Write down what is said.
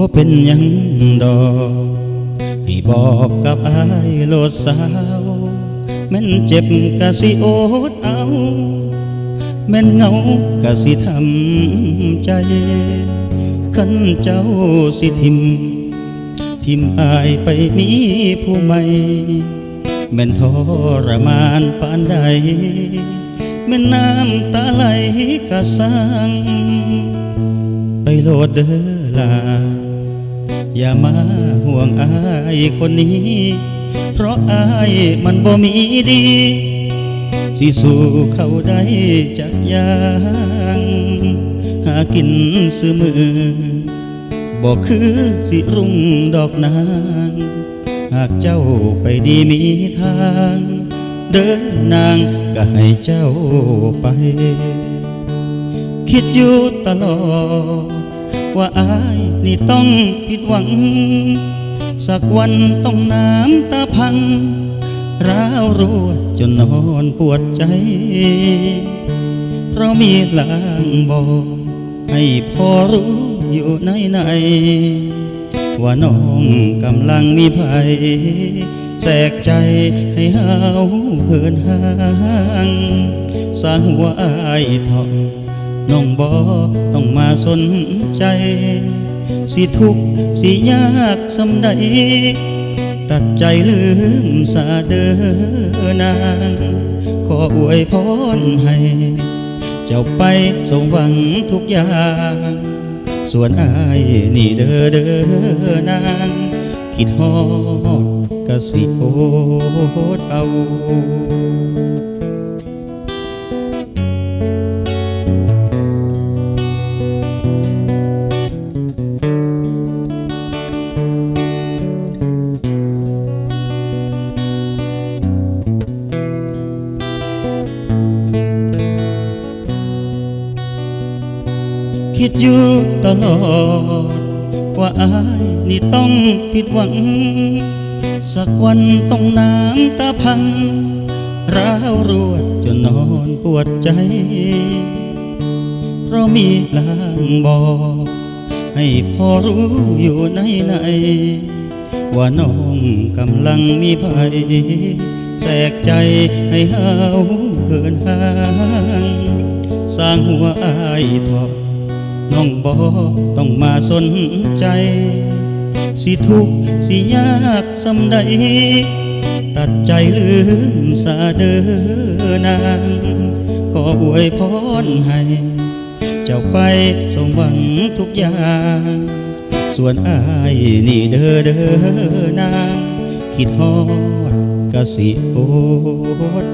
บ่เป็นยังดอกให้บอกกับอายโลดสาวแม่นเจ็บกะสิโอดเอาแม่นเหงากะสิทำใจขันเจ้าสิทิม ทิมอายไปมีผู้ใหม่แม่นทรมานปานใดแม่นน้ำตาไหลกะสังไปโลดเด้อลา อย่ามาห่วงอายคนนี้ เพราะอายมันบ่มีดี สิสู่เขาได้จากยางหากินซื้อมือบอกคือสิรุ่งดอกนางหากเจ้าไปดีมีทาง เดินนางก็ให้เจ้าไป คิดอยู่ตลอด ว่าอายนี่ต้องผิดหวัง สักวันต้องน้ำตาพัง ร้าวรวดจนนอนปวดใจ เพราะมีลางบอกให้พอรู้อยู่ในในว่าน้องกำลังมีภัยแสกใจให้หาวเหินห่างสร้างหัวอายทอง น้องบอต้องมาสนใจ สิทุกสิยากสำใด ตัดใจลืมสาเดอนางขออวยพรให้ เจ้าไปสมหวังทุกอย่าง ส่วนอายนี่เดอเดอนางคิดฮอดกะสิโอดเอา คิดอยู่ตลอด ว่าอายนี่ต้องผิดหวัง สักวันต้องน้ำตาพัง ร้าวรวดจนนอนปวดใจ เพราะมีลางบอก ให้พอรู้อยู่ในในว่าน้องกำลังมีภัยแสกใจให้หาเหินห่าง สร้างหัวอายทอง น้องบอต้องมาสนใจ สิทุกสิยากสำใด ตัดใจลืมสาเดอนางขออวยพรให้ เจ้าไปสมหวังทุกอย่าง ส่วนอายนี่เดอเดอนาง คิดฮอดกะสิโอด